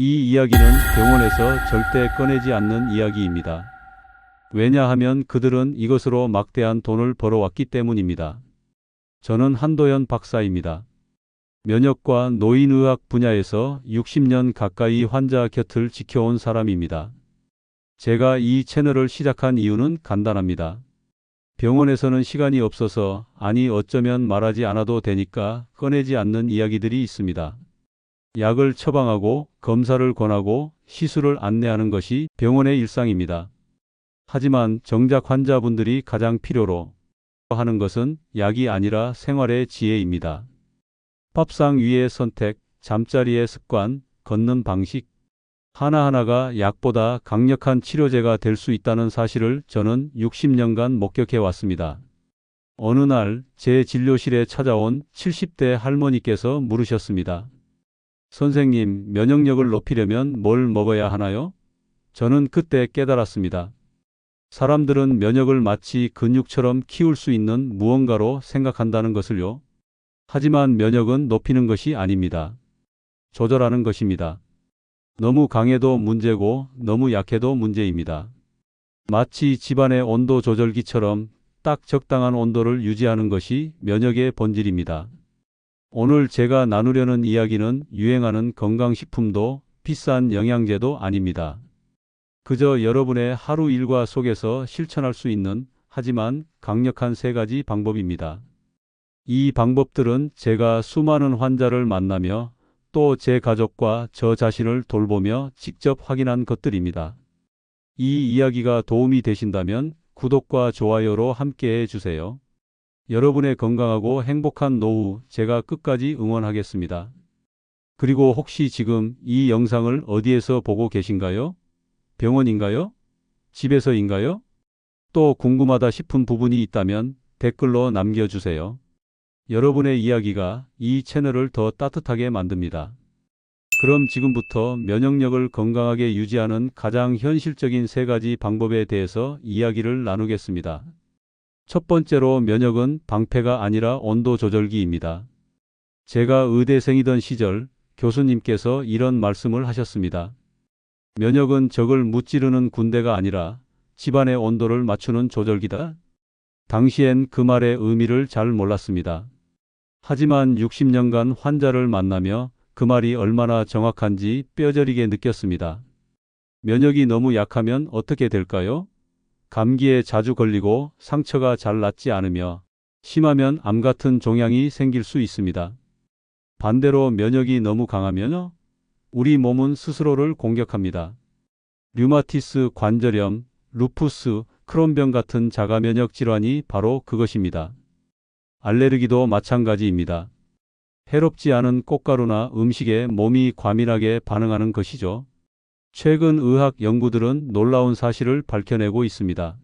이 이야기는 병원에서 절대 꺼내지 않는 이야기입니다. 왜냐하면 그들은 이것으로 막대한 돈을 벌어왔기 때문입니다. 저는 한도현 박사입니다. 면역과 노인의학 분야에서 60년 가까이 환자 곁을 지켜온 사람입니다. 제가 이 채널을 시작한 이유는 간단합니다. 병원에서는 시간이 없어서 아니 어쩌면 말하지 않아도 되니까 꺼내지 않는 이야기들이 있습니다. 약을 처방하고 검사를 권하고 시술을 안내하는 것이 병원의 일상입니다. 하지만 정작 환자분들이 가장 필요로 하는 것은 약이 아니라 생활의 지혜입니다. 밥상 위의 선택, 잠자리의 습관, 걷는 방식, 하나하나가 약보다 강력한 치료제가 될 수 있다는 사실을 저는 60년간 목격해 왔습니다. 어느 날 제 진료실에 찾아온 70대 할머니께서 물으셨습니다. 선생님, 면역력을 높이려면 뭘 먹어야 하나요? 저는 그때 깨달았습니다. 사람들은 면역을 마치 근육처럼 키울 수 있는 무언가로 생각한다는 것을요. 하지만 면역은 높이는 것이 아닙니다. 조절하는 것입니다. 너무 강해도 문제고 너무 약해도 문제입니다. 마치 집안의 온도 조절기처럼 딱 적당한 온도를 유지하는 것이 면역의 본질입니다. 오늘 제가 나누려는 이야기는 유행하는 건강식품도 비싼 영양제도 아닙니다. 그저 여러분의 하루 일과 속에서 실천할 수 있는 하지만 강력한 세 가지 방법입니다. 이 방법들은 제가 수많은 환자를 만나며 또 제 가족과 저 자신을 돌보며 직접 확인한 것들입니다. 이 이야기가 도움이 되신다면 구독과 좋아요로 함께 해주세요. 여러분의 건강하고 행복한 노후 제가 끝까지 응원하겠습니다. 그리고 혹시 지금 이 영상을 어디에서 보고 계신가요? 병원인가요? 집에서인가요? 또 궁금하다 싶은 부분이 있다면 댓글로 남겨주세요. 여러분의 이야기가 이 채널을 더 따뜻하게 만듭니다. 그럼 지금부터 면역력을 건강하게 유지하는 가장 현실적인 세 가지 방법에 대해서 이야기를 나누겠습니다. 첫 번째로 면역은 방패가 아니라 온도 조절기입니다. 제가 의대생이던 시절 교수님께서 이런 말씀을 하셨습니다. 면역은 적을 무찌르는 군대가 아니라 집안의 온도를 맞추는 조절기다. 당시엔 그 말의 의미를 잘 몰랐습니다. 하지만 60년간 환자를 만나며 그 말이 얼마나 정확한지 뼈저리게 느꼈습니다. 면역이 너무 약하면 어떻게 될까요? 감기에 자주 걸리고 상처가 잘 낫지 않으며 심하면 암 같은 종양이 생길 수 있습니다. 반대로 면역이 너무 강하면요? 우리 몸은 스스로를 공격합니다. 류마티스 관절염, 루푸스, 크론병 같은 자가 면역 질환이 바로 그것입니다. 알레르기도 마찬가지입니다. 해롭지 않은 꽃가루나 음식에 몸이 과민하게 반응하는 것이죠. 최근 의학 연구들은 놀라운 사실을 밝혀내고 있습니다.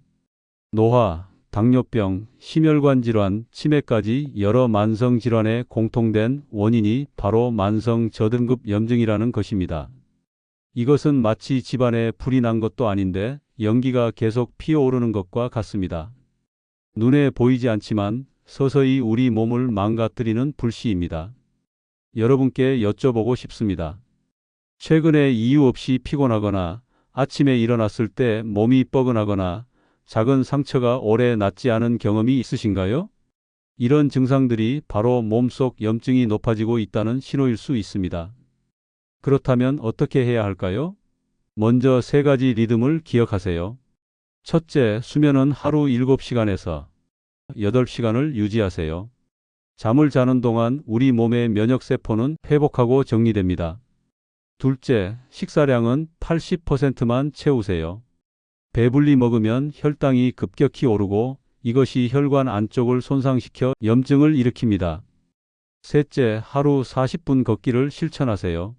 노화, 당뇨병, 심혈관 질환, 치매까지 여러 만성 질환의 공통된 원인이 바로 만성 저등급 염증이라는 것입니다. 이것은 마치 집안에 불이 난 것도 아닌데 연기가 계속 피어오르는 것과 같습니다. 눈에 보이지 않지만 서서히 우리 몸을 망가뜨리는 불씨입니다. 여러분께 여쭤보고 싶습니다. 최근에 이유 없이 피곤하거나 아침에 일어났을 때 몸이 뻐근하거나 작은 상처가 오래 낫지 않은 경험이 있으신가요? 이런 증상들이 바로 몸속 염증이 높아지고 있다는 신호일 수 있습니다. 그렇다면 어떻게 해야 할까요? 먼저 세 가지 리듬을 기억하세요. 첫째, 수면은 하루 7시간에서 8시간을 유지하세요. 잠을 자는 동안 우리 몸의 면역세포는 회복하고 정리됩니다. 둘째, 식사량은 80%만 채우세요. 배불리 먹으면 혈당이 급격히 오르고 이것이 혈관 안쪽을 손상시켜 염증을 일으킵니다. 셋째, 하루 40분 걷기를 실천하세요.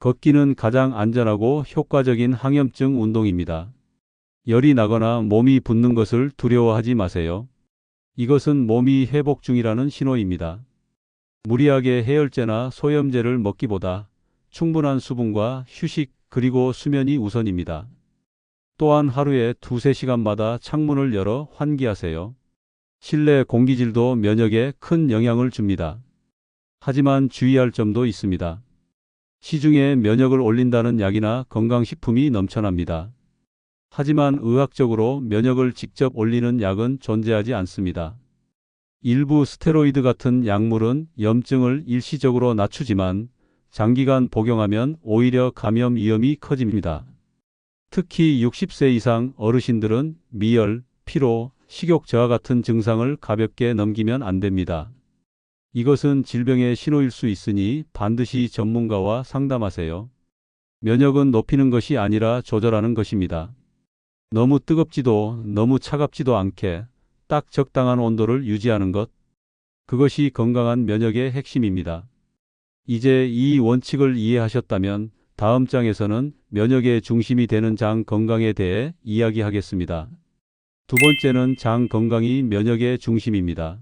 걷기는 가장 안전하고 효과적인 항염증 운동입니다. 열이 나거나 몸이 붓는 것을 두려워하지 마세요. 이것은 몸이 회복 중이라는 신호입니다. 무리하게 해열제나 소염제를 먹기보다 충분한 수분과 휴식 그리고 수면이 우선입니다. 또한 하루에 두세 시간마다 창문을 열어 환기하세요. 실내 공기질도 면역에 큰 영향을 줍니다. 하지만 주의할 점도 있습니다. 시중에 면역을 올린다는 약이나 건강식품이 넘쳐납니다. 하지만 의학적으로 면역을 직접 올리는 약은 존재하지 않습니다. 일부 스테로이드 같은 약물은 염증을 일시적으로 낮추지만 장기간 복용하면 오히려 감염 위험이 커집니다. 특히 60세 이상 어르신들은 미열, 피로, 식욕 저하 같은 증상을 가볍게 넘기면 안 됩니다. 이것은 질병의 신호일 수 있으니 반드시 전문가와 상담하세요. 면역은 높이는 것이 아니라 조절하는 것입니다. 너무 뜨겁지도 너무 차갑지도 않게 딱 적당한 온도를 유지하는 것. 그것이 건강한 면역의 핵심입니다. 이제 이 원칙을 이해하셨다면 다음 장에서는 면역의 중심이 되는 장 건강에 대해 이야기하겠습니다. 두 번째는 장 건강이 면역의 중심입니다.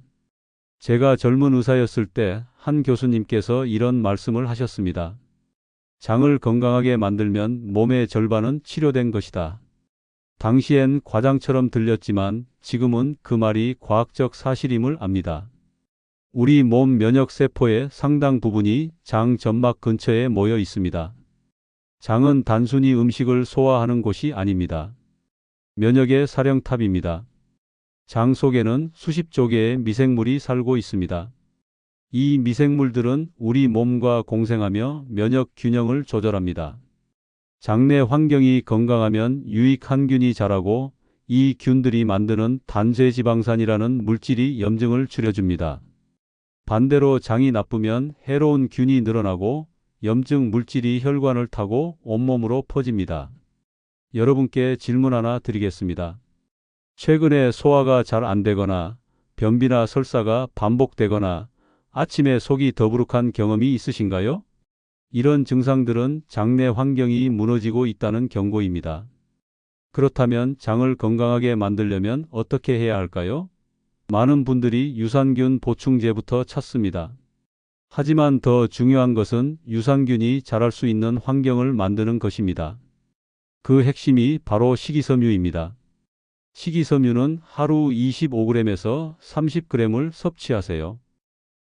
제가 젊은 의사였을 때 한 교수님께서 이런 말씀을 하셨습니다. 장을 건강하게 만들면 몸의 절반은 치료된 것이다. 당시엔 과장처럼 들렸지만 지금은 그 말이 과학적 사실임을 압니다. 우리 몸 면역 세포의 상당 부분이 장 점막 근처에 모여 있습니다. 장은 단순히 음식을 소화하는 곳이 아닙니다. 면역의 사령탑입니다. 장 속에는 수십 조 개의 미생물이 살고 있습니다. 이 미생물들은 우리 몸과 공생하며 면역 균형을 조절합니다. 장내 환경이 건강하면 유익한 균이 자라고 이 균들이 만드는 단죄지방산이라는 물질이 염증을 줄여줍니다. 반대로 장이 나쁘면 해로운 균이 늘어나고 염증 물질이 혈관을 타고 온몸으로 퍼집니다. 여러분께 질문 하나 드리겠습니다. 최근에 소화가 잘 안 되거나 변비나 설사가 반복되거나 아침에 속이 더부룩한 경험이 있으신가요? 이런 증상들은 장내 환경이 무너지고 있다는 경고입니다. 그렇다면 장을 건강하게 만들려면 어떻게 해야 할까요? 많은 분들이 유산균 보충제부터 찾습니다. 하지만 더 중요한 것은 유산균이 자랄 수 있는 환경을 만드는 것입니다. 그 핵심이 바로 식이섬유입니다. 식이섬유는 하루 25g에서 30g을 섭취하세요.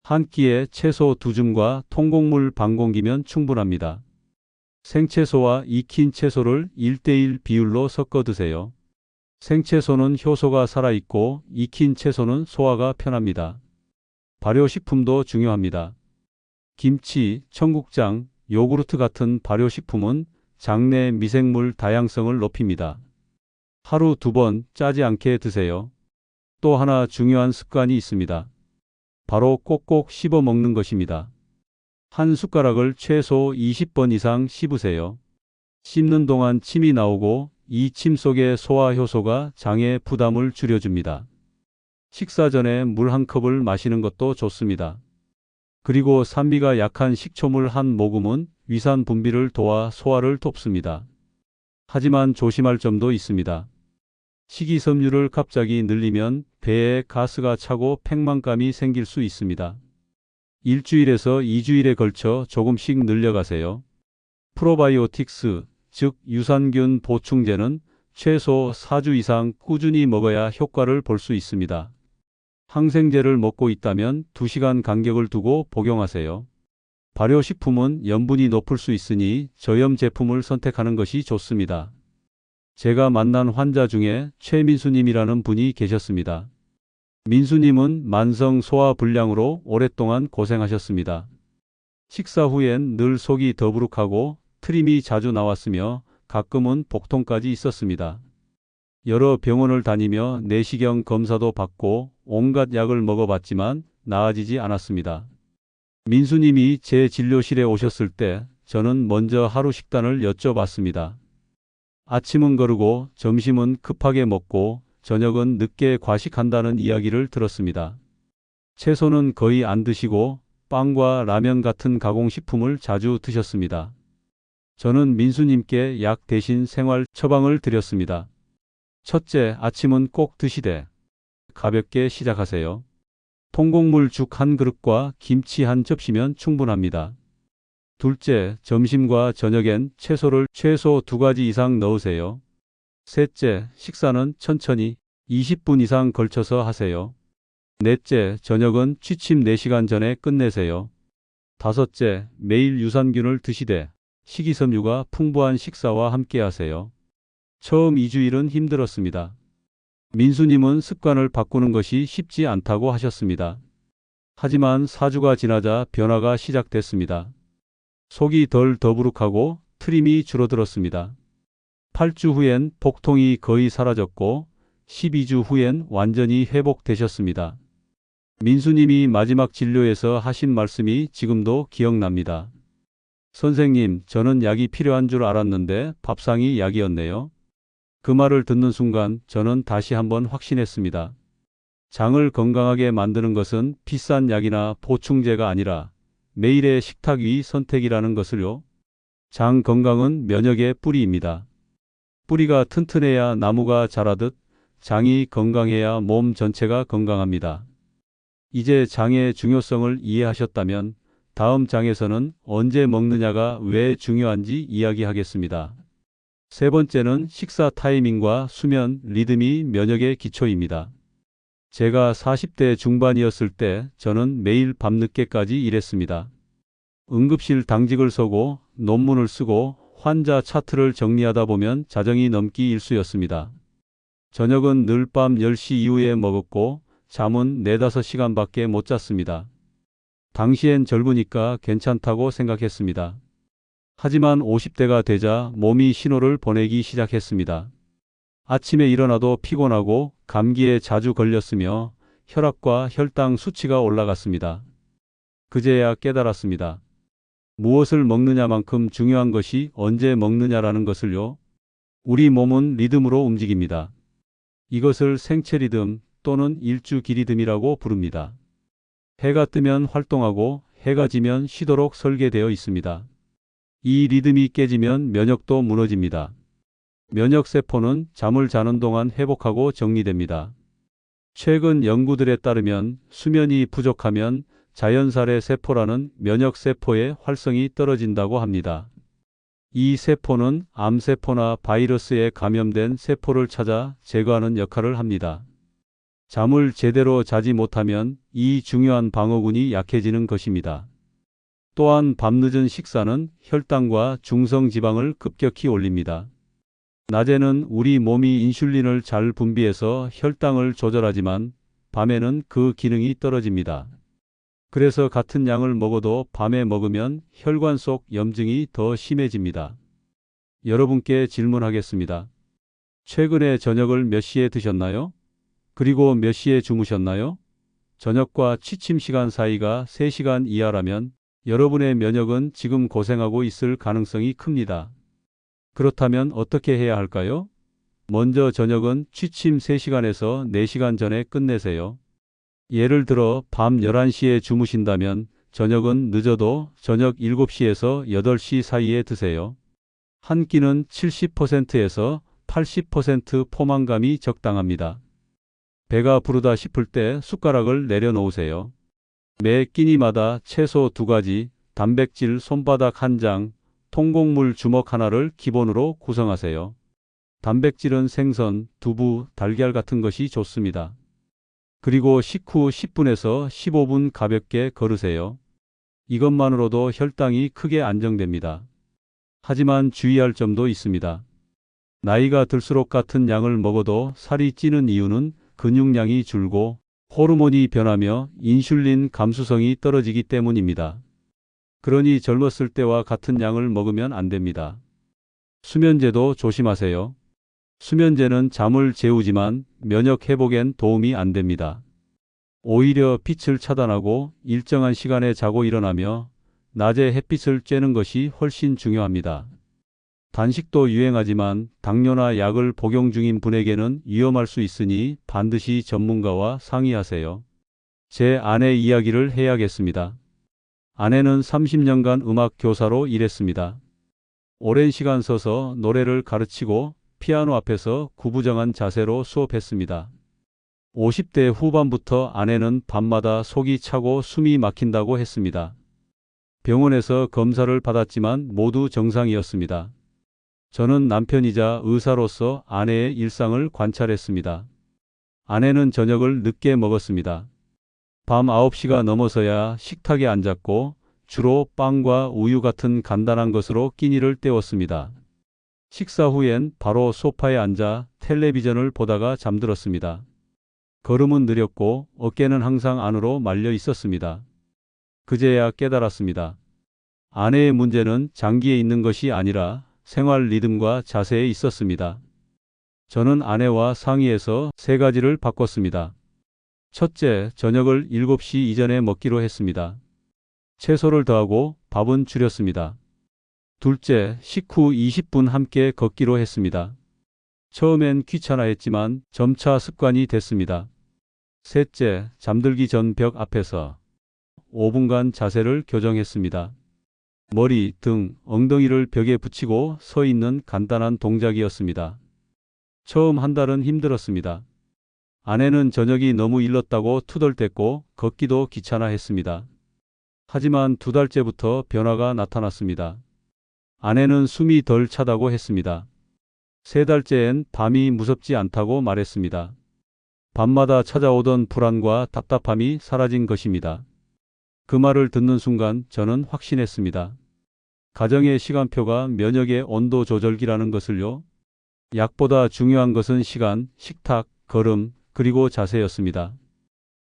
한 끼에 채소 두 줌과 통곡물 반 공기면 충분합니다. 생채소와 익힌 채소를 1대1 비율로 섞어 드세요. 생채소는 효소가 살아있고 익힌 채소는 소화가 편합니다. 발효식품도 중요합니다. 김치, 청국장, 요구르트 같은 발효식품은 장내 미생물 다양성을 높입니다. 하루 두 번 짜지 않게 드세요. 또 하나 중요한 습관이 있습니다. 바로 꼭꼭 씹어 먹는 것입니다. 한 숟가락을 최소 20번 이상 씹으세요. 씹는 동안 침이 나오고 이 침 속의 소화 효소가 장의 부담을 줄여줍니다. 식사 전에 물 한 컵을 마시는 것도 좋습니다. 그리고 산미가 약한 식초물 한 모금은 위산 분비를 도와 소화를 돕습니다. 하지만 조심할 점도 있습니다. 식이섬유를 갑자기 늘리면 배에 가스가 차고 팽만감이 생길 수 있습니다. 일주일에서 2주일에 걸쳐 조금씩 늘려가세요. 프로바이오틱스, 즉 유산균 보충제는 최소 4주 이상 꾸준히 먹어야 효과를 볼 수 있습니다. 항생제를 먹고 있다면 2시간 간격을 두고 복용하세요. 발효식품은 염분이 높을 수 있으니 저염 제품을 선택하는 것이 좋습니다. 제가 만난 환자 중에 최민수님이라는 분이 계셨습니다. 민수님은 만성 소화 불량으로 오랫동안 고생하셨습니다. 식사 후엔 늘 속이 더부룩하고 트림이 자주 나왔으며 가끔은 복통까지 있었습니다. 여러 병원을 다니며 내시경 검사도 받고 온갖 약을 먹어봤지만 나아지지 않았습니다. 민수님이 제 진료실에 오셨을 때 저는 먼저 하루 식단을 여쭤봤습니다. 아침은 거르고 점심은 급하게 먹고 저녁은 늦게 과식한다는 이야기를 들었습니다. 채소는 거의 안 드시고 빵과 라면 같은 가공식품을 자주 드셨습니다. 저는 민수님께 약 대신 생활 처방을 드렸습니다. 첫째, 아침은 꼭 드시되 가볍게 시작하세요. 통곡물 죽 한 그릇과 김치 한 접시면 충분합니다. 둘째, 점심과 저녁엔 채소를 최소 두 가지 이상 넣으세요. 셋째, 식사는 천천히 20분 이상 걸쳐서 하세요. 넷째, 저녁은 취침 4시간 전에 끝내세요. 다섯째, 매일 유산균을 드시되 식이섬유가 풍부한 식사와 함께 하세요. 처음 2주일은 힘들었습니다. 민수님은 습관을 바꾸는 것이 쉽지 않다고 하셨습니다. 하지만 4주가 지나자 변화가 시작됐습니다. 속이 덜 더부룩하고 트림이 줄어들었습니다. 8주 후엔 복통이 거의 사라졌고 12주 후엔 완전히 회복되셨습니다. 민수님이 마지막 진료에서 하신 말씀이 지금도 기억납니다. 선생님, 저는 약이 필요한 줄 알았는데 밥상이 약이었네요. 그 말을 듣는 순간 저는 다시 한번 확신했습니다. 장을 건강하게 만드는 것은 비싼 약이나 보충제가 아니라 매일의 식탁 위 선택이라는 것을요. 장 건강은 면역의 뿌리입니다. 뿌리가 튼튼해야 나무가 자라듯 장이 건강해야 몸 전체가 건강합니다. 이제 장의 중요성을 이해하셨다면 다음 장에서는 언제 먹느냐가 왜 중요한지 이야기하겠습니다. 세 번째는 식사 타이밍과 수면 리듬이 면역의 기초입니다. 제가 40대 중반이었을 때 저는 매일 밤늦게까지 일했습니다. 응급실 당직을 서고 논문을 쓰고 환자 차트를 정리하다 보면 자정이 넘기 일수였습니다. 저녁은 늘 밤 10시 이후에 먹었고 잠은 4, 5시간밖에 못 잤습니다. 당시엔 젊으니까 괜찮다고 생각했습니다. 하지만 50대가 되자 몸이 신호를 보내기 시작했습니다. 아침에 일어나도 피곤하고 감기에 자주 걸렸으며 혈압과 혈당 수치가 올라갔습니다. 그제야 깨달았습니다. 무엇을 먹느냐만큼 중요한 것이 언제 먹느냐라는 것을요. 우리 몸은 리듬으로 움직입니다. 이것을 생체 리듬 또는 일주 기 리듬이라고 부릅니다. 해가 뜨면 활동하고 해가 지면 쉬도록 설계되어 있습니다. 이 리듬이 깨지면 면역도 무너집니다. 면역세포는 잠을 자는 동안 회복하고 정리됩니다. 최근 연구들에 따르면 수면이 부족하면 자연살의 세포라는 면역세포의 활성이 떨어진다고 합니다. 이 세포는 암세포나 바이러스에 감염된 세포를 찾아 제거하는 역할을 합니다. 잠을 제대로 자지 못하면 이 중요한 방어군이 약해지는 것입니다. 또한 밤늦은 식사는 혈당과 중성지방을 급격히 올립니다. 낮에는 우리 몸이 인슐린을 잘 분비해서 혈당을 조절하지만 밤에는 그 기능이 떨어집니다. 그래서 같은 양을 먹어도 밤에 먹으면 혈관 속 염증이 더 심해집니다. 여러분께 질문하겠습니다. 최근에 저녁을 몇 시에 드셨나요? 그리고 몇 시에 주무셨나요? 저녁과 취침 시간 사이가 3시간 이하라면 여러분의 면역은 지금 고생하고 있을 가능성이 큽니다. 그렇다면 어떻게 해야 할까요? 먼저 저녁은 취침 3시간에서 4시간 전에 끝내세요. 예를 들어 밤 11시에 주무신다면 저녁은 늦어도 저녁 7시에서 8시 사이에 드세요. 한 끼는 70%에서 80% 포만감이 적당합니다. 배가 부르다 싶을 때 숟가락을 내려놓으세요. 매 끼니마다 채소 두 가지, 단백질 손바닥 한 장, 통곡물 주먹 하나를 기본으로 구성하세요. 단백질은 생선, 두부, 달걀 같은 것이 좋습니다. 그리고 식후 10분에서 15분 가볍게 걸으세요. 이것만으로도 혈당이 크게 안정됩니다. 하지만 주의할 점도 있습니다. 나이가 들수록 같은 양을 먹어도 살이 찌는 이유는 근육량이 줄고 호르몬이 변하며 인슐린 감수성이 떨어지기 때문입니다. 그러니 젊었을 때와 같은 양을 먹으면 안 됩니다. 수면제도 조심하세요. 수면제는 잠을 재우지만 면역 회복엔 도움이 안 됩니다. 오히려 빛을 차단하고 일정한 시간에 자고 일어나며 낮에 햇빛을 쬐는 것이 훨씬 중요합니다. 단식도 유행하지만 당뇨나 약을 복용 중인 분에게는 위험할 수 있으니 반드시 전문가와 상의하세요. 제 아내 이야기를 해야겠습니다. 아내는 30년간 음악 교사로 일했습니다. 오랜 시간 서서 노래를 가르치고 피아노 앞에서 구부정한 자세로 수업했습니다. 50대 후반부터 아내는 밤마다 속이 차고 숨이 막힌다고 했습니다. 병원에서 검사를 받았지만 모두 정상이었습니다. 저는 남편이자 의사로서 아내의 일상을 관찰했습니다. 아내는 저녁을 늦게 먹었습니다. 밤 9시가 넘어서야 식탁에 앉았고 주로 빵과 우유 같은 간단한 것으로 끼니를 때웠습니다. 식사 후엔 바로 소파에 앉아 텔레비전을 보다가 잠들었습니다. 걸음은 느렸고 어깨는 항상 안으로 말려 있었습니다. 그제야 깨달았습니다. 아내의 문제는 장기에 있는 것이 아니라 생활 리듬과 자세에 있었습니다. 저는 아내와 상의해서 세 가지를 바꿨습니다. 첫째, 저녁을 7시 이전에 먹기로 했습니다. 채소를 더하고 밥은 줄였습니다. 둘째, 식후 20분 함께 걷기로 했습니다. 처음엔 귀찮아했지만 점차 습관이 됐습니다. 셋째, 잠들기 전 벽 앞에서 5분간 자세를 교정했습니다. 머리, 등, 엉덩이를 벽에 붙이고 서 있는 간단한 동작이었습니다. 처음 한 달은 힘들었습니다. 아내는 저녁이 너무 일렀다고 투덜댔고 걷기도 귀찮아했습니다. 하지만 두 달째부터 변화가 나타났습니다. 아내는 숨이 덜 차다고 했습니다. 세 달째엔 밤이 무섭지 않다고 말했습니다. 밤마다 찾아오던 불안과 답답함이 사라진 것입니다. 그 말을 듣는 순간 저는 확신했습니다. 가정의 시간표가 면역의 온도 조절기라는 것을요. 약보다 중요한 것은 시간, 식탁, 걸음, 그리고 자세였습니다.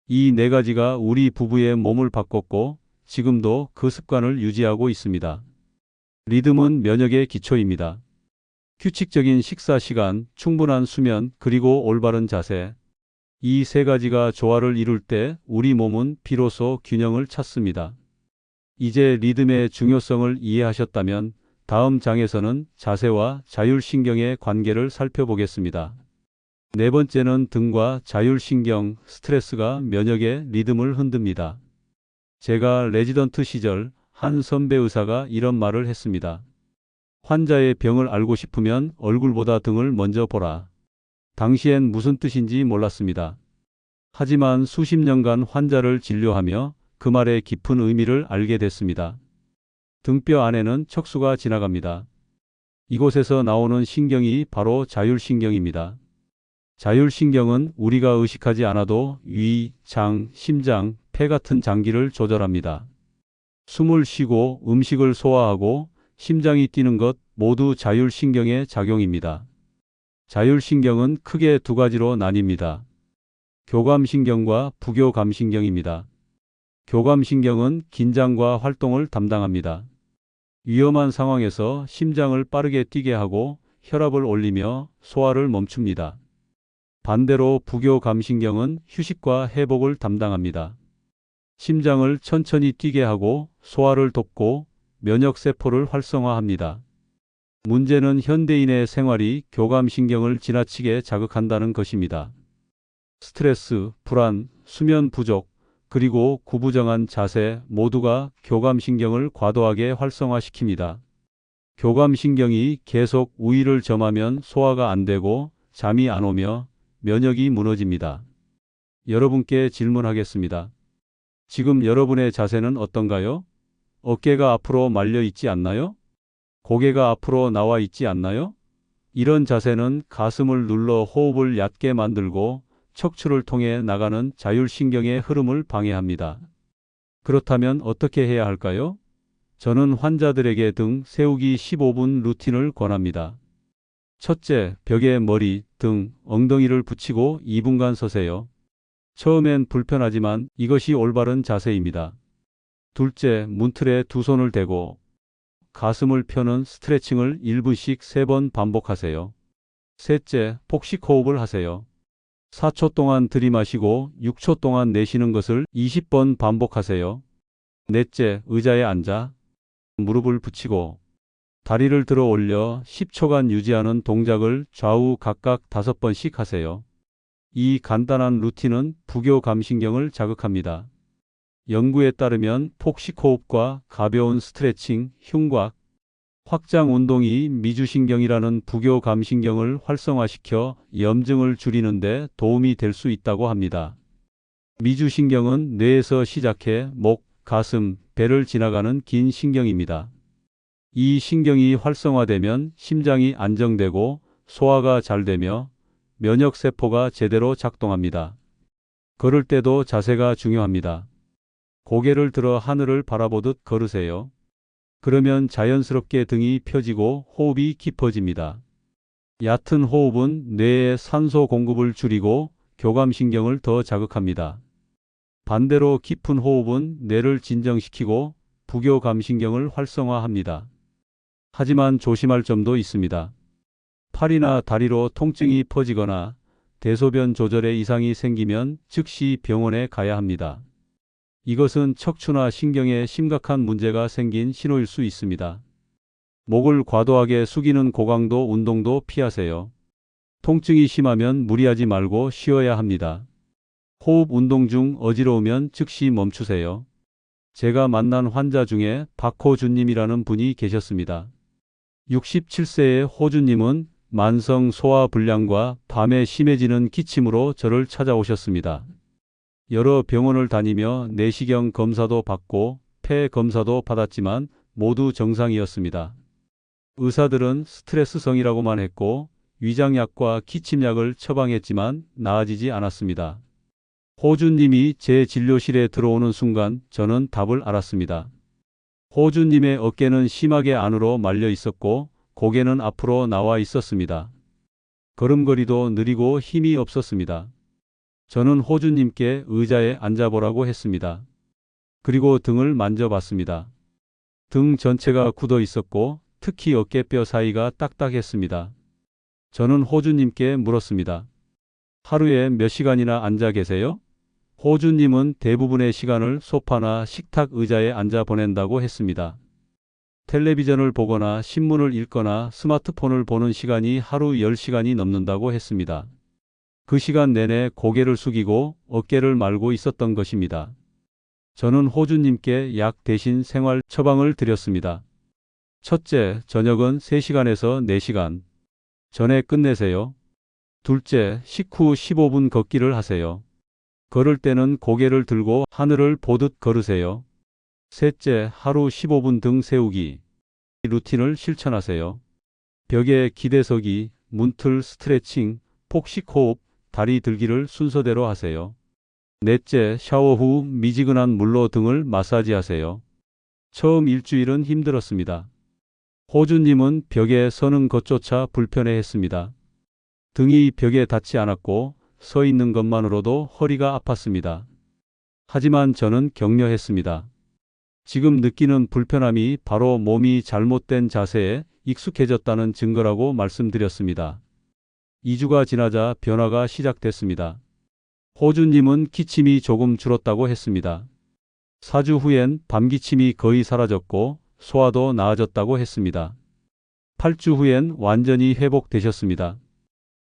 이 네 가지가 우리 부부의 몸을 바꿨고 지금도 그 습관을 유지하고 있습니다. 리듬은 면역의 기초입니다. 규칙적인 식사 시간, 충분한 수면, 그리고 올바른 자세. 이 세 가지가 조화를 이룰 때 우리 몸은 비로소 균형을 찾습니다. 이제 리듬의 중요성을 이해하셨다면 다음 장에서는 자세와 자율신경의 관계를 살펴보겠습니다. 네 번째는 등과 자율신경, 스트레스가 면역의 리듬을 흔듭니다. 제가 레지던트 시절 한 선배 의사가 이런 말을 했습니다. 환자의 병을 알고 싶으면 얼굴보다 등을 먼저 보라. 당시엔 무슨 뜻인지 몰랐습니다. 하지만 수십 년간 환자를 진료하며 그 말의 깊은 의미를 알게 됐습니다. 등뼈 안에는 척수가 지나갑니다. 이곳에서 나오는 신경이 바로 자율신경입니다. 자율신경은 우리가 의식하지 않아도 위, 장, 심장, 폐 같은 장기를 조절합니다. 숨을 쉬고 음식을 소화하고 심장이 뛰는 것 모두 자율신경의 작용입니다. 자율신경은 크게 두 가지로 나뉩니다. 교감신경과 부교감신경입니다. 교감신경은 긴장과 활동을 담당합니다. 위험한 상황에서 심장을 빠르게 뛰게 하고 혈압을 올리며 소화를 멈춥니다. 반대로 부교감신경은 휴식과 회복을 담당합니다. 심장을 천천히 뛰게 하고 소화를 돕고 면역세포를 활성화합니다. 문제는 현대인의 생활이 교감신경을 지나치게 자극한다는 것입니다. 스트레스, 불안, 수면 부족, 그리고 구부정한 자세 모두가 교감신경을 과도하게 활성화시킵니다. 교감신경이 계속 우위를 점하면 소화가 안 되고 잠이 안 오며 면역이 무너집니다. 여러분께 질문하겠습니다. 지금 여러분의 자세는 어떤가요? 어깨가 앞으로 말려 있지 않나요? 고개가 앞으로 나와 있지 않나요? 이런 자세는 가슴을 눌러 호흡을 얕게 만들고 척추를 통해 나가는 자율신경의 흐름을 방해합니다. 그렇다면 어떻게 해야 할까요? 저는 환자들에게 등 세우기 15분 루틴을 권합니다. 첫째, 벽에 머리, 등, 엉덩이를 붙이고 2분간 서세요. 처음엔 불편하지만 이것이 올바른 자세입니다. 둘째, 문틀에 두 손을 대고 가슴을 펴는 스트레칭을 1분씩 3번 반복하세요. 셋째, 폭식 호흡을 하세요. 4초 동안 들이마시고 6초 동안 내쉬는 것을 20번 반복하세요. 넷째, 의자에 앉아 무릎을 붙이고 다리를 들어 올려 10초간 유지하는 동작을 좌우 각각 5번씩 하세요. 이 간단한 루틴은 부교 감신경을 자극합니다. 연구에 따르면 폭식 호흡과 가벼운 스트레칭, 흉곽, 확장 운동이 미주신경이라는 부교 감신경을 활성화시켜 염증을 줄이는데 도움이 될 수 있다고 합니다. 미주신경은 뇌에서 시작해 목, 가슴, 배를 지나가는 긴 신경입니다. 이 신경이 활성화되면 심장이 안정되고 소화가 잘 되며 면역세포가 제대로 작동합니다. 걸을 때도 자세가 중요합니다. 고개를 들어 하늘을 바라보듯 걸으세요. 그러면 자연스럽게 등이 펴지고 호흡이 깊어집니다. 얕은 호흡은 뇌의 산소 공급을 줄이고 교감신경을 더 자극합니다. 반대로 깊은 호흡은 뇌를 진정시키고 부교감신경을 활성화합니다. 하지만 조심할 점도 있습니다. 팔이나 다리로 통증이 퍼지거나 대소변 조절에 이상이 생기면 즉시 병원에 가야 합니다. 이것은 척추나 신경에 심각한 문제가 생긴 신호일 수 있습니다. 목을 과도하게 숙이는 고강도 운동도 피하세요. 통증이 심하면 무리하지 말고 쉬어야 합니다. 호흡 운동 중 어지러우면 즉시 멈추세요. 제가 만난 환자 중에 박호준님이라는 분이 계셨습니다. 67세의 호준님은 만성 소화 불량과 밤에 심해지는 기침으로 저를 찾아오셨습니다. 여러 병원을 다니며 내시경 검사도 받고 폐 검사도 받았지만 모두 정상이었습니다. 의사들은 스트레스성이라고만 했고 위장약과 기침약을 처방했지만 나아지지 않았습니다. 호준님이 제 진료실에 들어오는 순간 저는 답을 알았습니다. 호준님의 어깨는 심하게 안으로 말려 있었고 고개는 앞으로 나와 있었습니다. 걸음걸이도 느리고 힘이 없었습니다. 저는 호준님께 의자에 앉아보라고 했습니다. 그리고 등을 만져봤습니다. 등 전체가 굳어 있었고 특히 어깨뼈 사이가 딱딱했습니다. 저는 호준님께 물었습니다. 하루에 몇 시간이나 앉아 계세요? 호준님은 대부분의 시간을 소파나 식탁 의자에 앉아 보낸다고 했습니다. 텔레비전을 보거나 신문을 읽거나 스마트폰을 보는 시간이 하루 10시간이 넘는다고 했습니다. 그 시간 내내 고개를 숙이고 어깨를 말고 있었던 것입니다. 저는 호주님께 약 대신 생활 처방을 드렸습니다. 첫째, 저녁은 3시간에서 4시간 전에 끝내세요. 둘째, 식후 15분 걷기를 하세요. 걸을 때는 고개를 들고 하늘을 보듯 걸으세요. 셋째, 하루 15분 등 세우기. 루틴을 실천하세요. 벽에 기대서기, 문틀 스트레칭, 폭식 호흡, 다리 들기를 순서대로 하세요. 넷째, 샤워 후 미지근한 물로 등을 마사지하세요. 처음 일주일은 힘들었습니다. 호주님은 벽에 서는 것조차 불편해했습니다. 등이 벽에 닿지 않았고 서 있는 것만으로도 허리가 아팠습니다. 하지만 저는 격려했습니다. 지금 느끼는 불편함이 바로 몸이 잘못된 자세에 익숙해졌다는 증거라고 말씀드렸습니다. 2주가 지나자 변화가 시작됐습니다. 호주님은 기침이 조금 줄었다고 했습니다. 4주 후엔 밤기침이 거의 사라졌고 소화도 나아졌다고 했습니다. 8주 후엔 완전히 회복되셨습니다.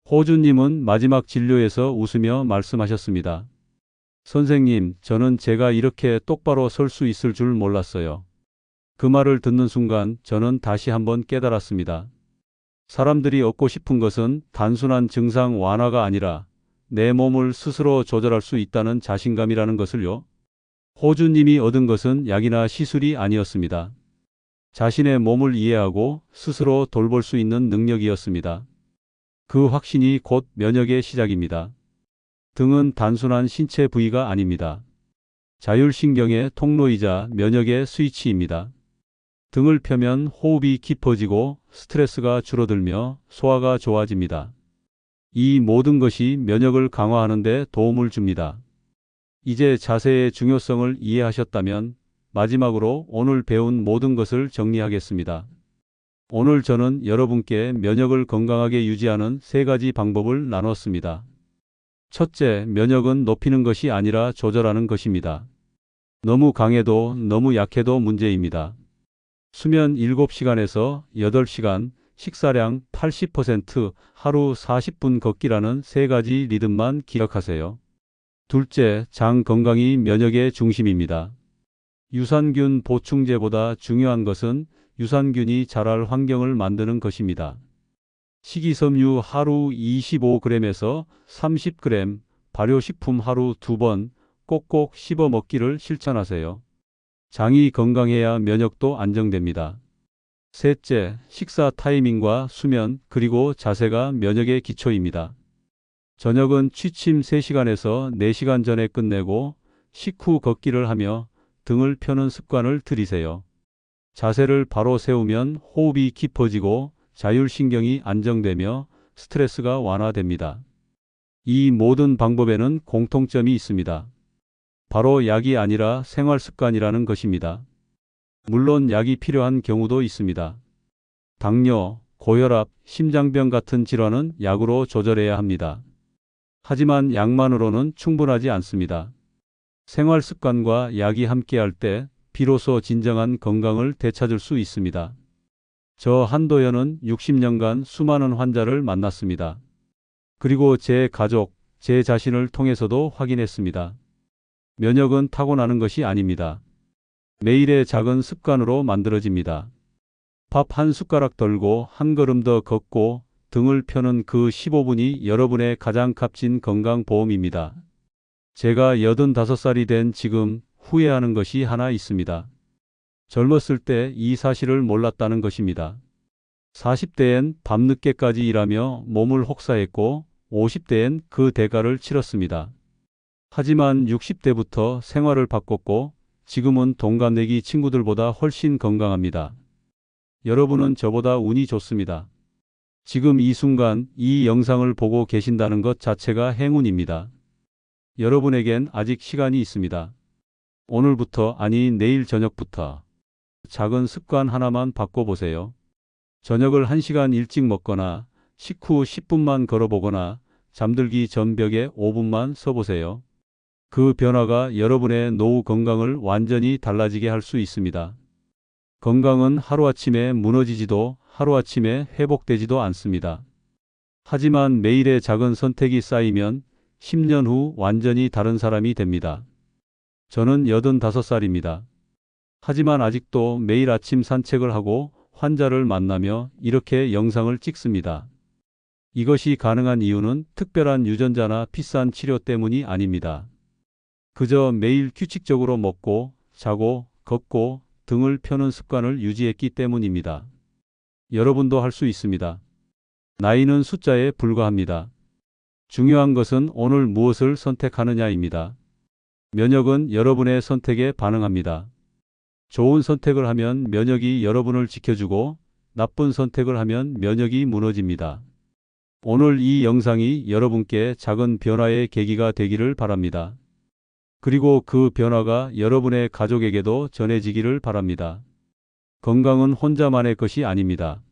호주님은 마지막 진료에서 웃으며 말씀하셨습니다. 선생님, 저는 제가 이렇게 똑바로 설 수 있을 줄 몰랐어요. 그 말을 듣는 순간 저는 다시 한번 깨달았습니다. 사람들이 얻고 싶은 것은 단순한 증상 완화가 아니라 내 몸을 스스로 조절할 수 있다는 자신감이라는 것을요. 호주님이 얻은 것은 약이나 시술이 아니었습니다. 자신의 몸을 이해하고 스스로 돌볼 수 있는 능력이었습니다. 그 확신이 곧 면역의 시작입니다. 등은 단순한 신체 부위가 아닙니다. 자율신경의 통로이자 면역의 스위치입니다. 등을 펴면 호흡이 깊어지고 스트레스가 줄어들며 소화가 좋아집니다. 이 모든 것이 면역을 강화하는 데 도움을 줍니다. 이제 자세의 중요성을 이해하셨다면 마지막으로 오늘 배운 모든 것을 정리하겠습니다. 오늘 저는 여러분께 면역을 건강하게 유지하는 세 가지 방법을 나눴습니다. 첫째, 면역은 높이는 것이 아니라 조절하는 것입니다. 너무 강해도 너무 약해도 문제입니다. 수면 7시간에서 8시간, 식사량 80%, 하루 40분 걷기라는 세 가지 리듬만 기억하세요. 둘째, 장 건강이 면역의 중심입니다. 유산균 보충제보다 중요한 것은 유산균이 자랄 환경을 만드는 것입니다. 식이섬유 하루 25g에서 30g, 발효식품 하루 2번 꼭꼭 씹어 먹기를 실천하세요. 장이 건강해야 면역도 안정됩니다. 셋째, 식사 타이밍과 수면 그리고 자세가 면역의 기초입니다. 저녁은 취침 3시간에서 4시간 전에 끝내고 식후 걷기를 하며 등을 펴는 습관을 들이세요. 자세를 바로 세우면 호흡이 깊어지고 자율신경이 안정되며 스트레스가 완화됩니다. 이 모든 방법에는 공통점이 있습니다. 바로 약이 아니라 생활 습관이라는 것입니다. 물론 약이 필요한 경우도 있습니다. 당뇨, 고혈압, 심장병 같은 질환은 약으로 조절해야 합니다. 하지만 약만으로는 충분하지 않습니다. 생활 습관과 약이 함께할 때 비로소 진정한 건강을 되찾을 수 있습니다. 저 한도연은 60년간 수많은 환자를 만났습니다. 그리고 제 가족, 제 자신을 통해서도 확인했습니다. 면역은 타고나는 것이 아닙니다. 매일의 작은 습관으로 만들어집니다. 밥 한 숟가락 덜고 한 걸음 더 걷고 등을 펴는 그 15분이 여러분의 가장 값진 건강보험입니다. 제가 85살이 된 지금 후회하는 것이 하나 있습니다. 젊었을 때 이 사실을 몰랐다는 것입니다. 40대엔 밤늦게까지 일하며 몸을 혹사했고 50대엔 그 대가를 치렀습니다. 하지만 60대부터 생활을 바꿨고 지금은 동갑내기 친구들보다 훨씬 건강합니다. 여러분은 저보다 운이 좋습니다. 지금 이 순간 이 영상을 보고 계신다는 것 자체가 행운입니다. 여러분에겐 아직 시간이 있습니다. 오늘부터 아니 내일 저녁부터 작은 습관 하나만 바꿔보세요. 저녁을 1시간 일찍 먹거나 식후 10분만 걸어보거나 잠들기 전 벽에 5분만 서보세요. 그 변화가 여러분의 노후 건강을 완전히 달라지게 할 수 있습니다. 건강은 하루아침에 무너지지도 하루아침에 회복되지도 않습니다. 하지만 매일의 작은 선택이 쌓이면 10년 후 완전히 다른 사람이 됩니다. 저는 85살입니다. 하지만 아직도 매일 아침 산책을 하고 환자를 만나며 이렇게 영상을 찍습니다. 이것이 가능한 이유는 특별한 유전자나 비싼 치료 때문이 아닙니다. 그저 매일 규칙적으로 먹고, 자고, 걷고, 등을 펴는 습관을 유지했기 때문입니다. 여러분도 할 수 있습니다. 나이는 숫자에 불과합니다. 중요한 것은 오늘 무엇을 선택하느냐입니다. 면역은 여러분의 선택에 반응합니다. 좋은 선택을 하면 면역이 여러분을 지켜주고 나쁜 선택을 하면 면역이 무너집니다. 오늘 이 영상이 여러분께 작은 변화의 계기가 되기를 바랍니다. 그리고 그 변화가 여러분의 가족에게도 전해지기를 바랍니다. 건강은 혼자만의 것이 아닙니다.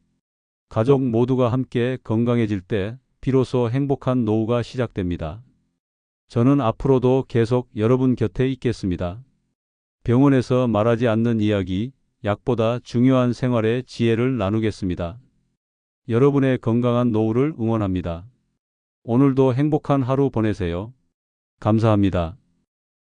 가족 모두가 함께 건강해질 때 비로소 행복한 노후가 시작됩니다. 저는 앞으로도 계속 여러분 곁에 있겠습니다. 병원에서 말하지 않는 이야기, 약보다 중요한 생활의 지혜를 나누겠습니다. 여러분의 건강한 노후를 응원합니다. 오늘도 행복한 하루 보내세요. 감사합니다.